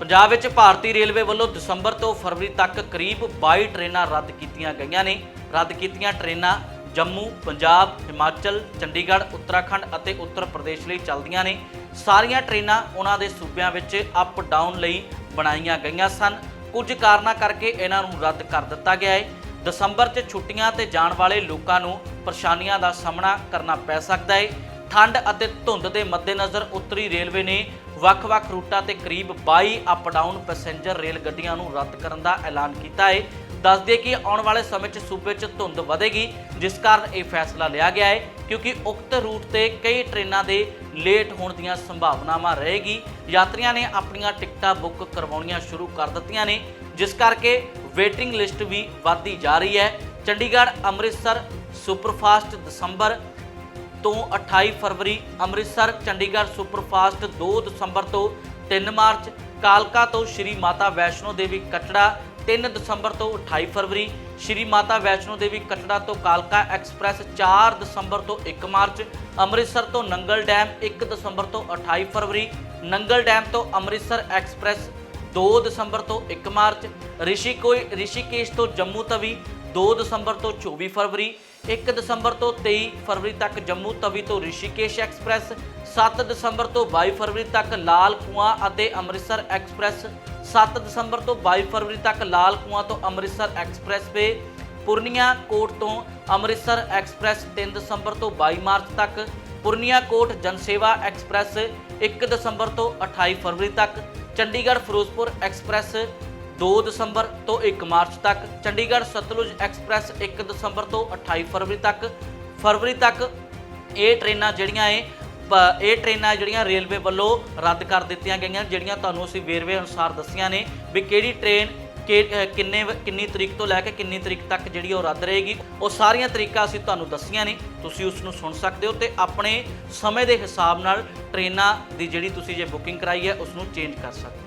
ਪੰਜਾਬ ਵਿੱਚ ਭਾਰਤੀ ਰੇਲਵੇ ਵੱਲੋਂ ਦਸੰਬਰ ਤੋਂ ਫਰਵਰੀ ਤੱਕ ਕਰੀਬ 22 ਟ੍ਰੇਨਾਂ ਰੱਦ ਕੀਤੀਆਂ ਗਈਆਂ ਨੇ। ਰੱਦ ਕੀਤੀਆਂ ਟ੍ਰੇਨਾਂ ਜੰਮੂ, ਪੰਜਾਬ, ਹਿਮਾਚਲ, ਚੰਡੀਗੜ੍ਹ, ਉੱਤਰਾਖੰਡ ਅਤੇ ਉੱਤਰ ਪ੍ਰਦੇਸ਼ ਲਈ ਚੱਲਦੀਆਂ ਨੇ। ਸਾਰੀਆਂ ਟ੍ਰੇਨਾਂ ਉਹਨਾਂ ਦੇ ਸੂਬਿਆਂ ਵਿੱਚ ਅਪ ਡਾਊਨ ਲਈ ਬਣਾਈਆਂ ਗਈਆਂ ਸਨ। ਕੁਝ ਕਾਰਨਾਂ ਕਰਕੇ ਇਹਨਾਂ ਨੂੰ ਰੱਦ ਕਰ ਦਿੱਤਾ ਗਿਆ ਹੈ ਦਸੰਬਰ 'ਚ ਛੁੱਟੀਆਂ ਤੇ ਜਾਣ ਵਾਲੇ ਲੋਕਾਂ ਨੂੰ ਪਰੇਸ਼ਾਨੀਆਂ ਦਾ ਸਾਹਮਣਾ ਕਰਨਾ ਪੈ ਸਕਦਾ ਹੈ ਠੰਡ ਅਤੇ ਧੁੰਦ ਦੇ ਮੱਦੇਨਜ਼ਰ ਉੱਤਰੀ ਰੇਲਵੇ ਨੇ ਵੱਖ-ਵੱਖ ਰੂਟਾਂ ਤੇ ਕਰੀਬ 22 ਅਪ ਡਾਊਨ ਪੈਸੇਂਜਰ ਰੇਲ ਗੱਡੀਆਂ ਨੂੰ ਰੱਦ ਕਰਨ ਦਾ ਐਲਾਨ ਕੀਤਾ ਹੈ। ਦੱਸਦੇ ਕਿ ਆਉਣ ਵਾਲੇ ਸਮੇਂ 'ਚ ਸੂਬੇ 'ਚ ਧੁੰਦ ਵਧੇਗੀ, ਜਿਸ ਕਾਰਨ ਇਹ ਫੈਸਲਾ ਲਿਆ ਗਿਆ ਹੈ, ਕਿਉਂਕਿ ਉਕਤ ਰੂਟ ਤੇ ਕਈ ਟ੍ਰੇਨਾਂ ਦੇ ਲੇਟ ਹੋਣ ਦੀਆਂ ਸੰਭਾਵਨਾਵਾਂ ਰਹੇਗੀ। ਯਾਤਰੀਆਂ ਨੇ ਆਪਣੀਆਂ ਟਿਕਟਾਂ ਬੁੱਕ ਕਰਵਾਉਣੀਆਂ ਸ਼ੁਰੂ ਕਰ ਦਿੱਤੀਆਂ ਨੇ, ਜਿਸ ਕਰਕੇ ਵੇਟਿੰਗ ਲਿਸਟ ਵੀ ਵਧਦੀ ਜਾ ਰਹੀ ਹੈ। ਚੰਡੀਗੜ੍ਹ, ਅੰਮ੍ਰਿਤਸਰ, ਸੁਪਰਫਾਸਟ, ਦਸੰਬਰ ਤੋਂ 28 ਫਰਵਰੀ ਅੰਮ੍ਰਿਤਸਰ, ਚੰਡੀਗੜ੍ਹ ਸੁਪਰਫਾਸਟ 2 ਦਸੰਬਰ ਤੋਂ 3 ਮਾਰਚ, ਕਾਲਕਾ ਤੋਂ ਸ਼੍ਰੀ ਮਾਤਾ ਵੈਸ਼ਨੋ ਦੇਵੀ ਕਟੜਾ 3 ਦਸੰਬਰ ਤੋਂ 28 ਫਰਵਰੀ, ਸ਼੍ਰੀ ਮਾਤਾ ਵੈਸ਼ਨੋ ਦੇਵੀ ਕਟੜਾ ਤੋਂ ਕਾਲਕਾ ਐਕਸਪ੍ਰੈਸ 4 ਦਸੰਬਰ ਤੋਂ 1 ਮਾਰਚ, ਅੰਮ੍ਰਿਤਸਰ ਤੋਂ ਨੰਗਲ ਡੈਮ 1 ਦਸੰਬਰ ਤੋਂ 28 ਫਰਵਰੀ, ਨੰਗਲ ਡੈਮ ਤੋਂ ਅੰਮ੍ਰਿਤਸਰ ਐਕਸਪ੍ਰੈਸ 2 ਦਸੰਬਰ ਤੋਂ 1 ਮਾਰਚ ਰਿਸ਼ੀਕੋਈ ਰਿਸ਼ੀਕੇਸ਼ ਤੋਂ ਜੰਮੂ ਤਵੀ 2 ਦਸੰਬਰ ਤੋਂ 24 ਫਰਵਰੀ 1 ਦਸੰਬਰ ਤੋਂ 23 ਫਰਵਰੀ ਤੱਕ ਜੰਮੂ ਤਵੀ ਤੋਂ ਰਿਸ਼ੀਕੇਸ਼ ਐਕਸਪ੍ਰੈਸ 7 ਦਸੰਬਰ ਤੋਂ 22 ਫਰਵਰੀ ਤੱਕ ਲਾਲ ਕੁਆਂ ਅਤੇ ਅੰਮ੍ਰਿਤਸਰ ਐਕਸਪ੍ਰੈਸ 7 ਦਸੰਬਰ ਤੋਂ 22 ਫਰਵਰੀ ਤੱਕ ਲਾਲ ਕੁਆਂ ਤੋਂ ਅੰਮ੍ਰਿਤਸਰ ਐਕਸਪ੍ਰੈਸਵੇ ਪੁਰਨੀਆ ਕੋਟ ਤੋਂ ਅੰਮ੍ਰਿਤਸਰ ਐਕਸਪ੍ਰੈਸ 3 ਦਸੰਬਰ ਤੋਂ 22 ਮਾਰਚ ਤੱਕ, ਪੁਰਨੀਆ ਕੋਟ ਜਨਸੇਵਾ ਐਕਸਪ੍ਰੈਸ 1 ਦਸੰਬਰ ਤੋਂ 28 ਫਰਵਰੀ ਤੱਕ, ਚੰਡੀਗੜ੍ਹ ਫਿਰੋਜ਼ਪੁਰ ਐਕਸਪ੍ਰੈਸ 2 ਦਸੰਬਰ ਤੋਂ 1 ਮਾਰਚ ਤੱਕ, ਚੰਡੀਗੜ੍ਹ ਸਤਲੁਜ ਐਕਸਪ੍ਰੈਸ 1 ਦਸੰਬਰ ਤੋਂ 28 ਫਰਵਰੀ ਤੱਕ। ਫਰਵਰੀ ਤੱਕ ਇਹ ਟ੍ਰੇਨਾਂ ਜਿਹੜੀਆਂ ਏ ਪ- ਇਹ ਟ੍ਰੇਨਾਂ ਜਿਹੜੀਆਂ ਰੇਲਵੇ ਵੱਲੋਂ ਰੱਦ ਕਰ ਦਿੱਤੀਆਂ ਗਈਆਂ, ਜਿਹੜੀਆਂ ਤੁਹਾਨੂੰ ਅਸੀਂ ਵੇਰਵੇ ਅਨੁਸਾਰ ਦੱਸੀਆਂ ਨੇ ਵੀ ਕਿਹੜੀ ਟ੍ਰੇਨ ਕਿ ਕਿੰਨੇ ਕਿੰਨੀ ਤਰੀਕ ਤੋਂ ਲੈ ਕੇ ਕਿੰਨੀ ਤਰੀਕ ਤੱਕ ਜਿਹੜੀ ਉਹ ਰੱਦ ਰਹੇਗੀ। ਉਹ ਸਾਰੀਆਂ ਤਰੀਕਾਂ ਅਸੀਂ ਤੁਹਾਨੂੰ ਦੱਸੀਆਂ ਨੇ, ਤੁਸੀਂ ਉਸ ਨੂੰ ਸੁਣ ਸਕਦੇ ਹੋ ਤੇ ਆਪਣੇ ਸਮੇਂ ਦੇ ਹਿਸਾਬ ਨਾਲ ਟ੍ਰੇਨਾਂ ਦੀ ਜਿਹੜੀ ਤੁਸੀਂ ਜੇ ਬੁਕਿੰਗ ਕਰਾਈ ਹੈ, ਉਸ ਨੂੰ ਚੇਂਜ ਕਰ ਸਕਦੇ ਹੋ।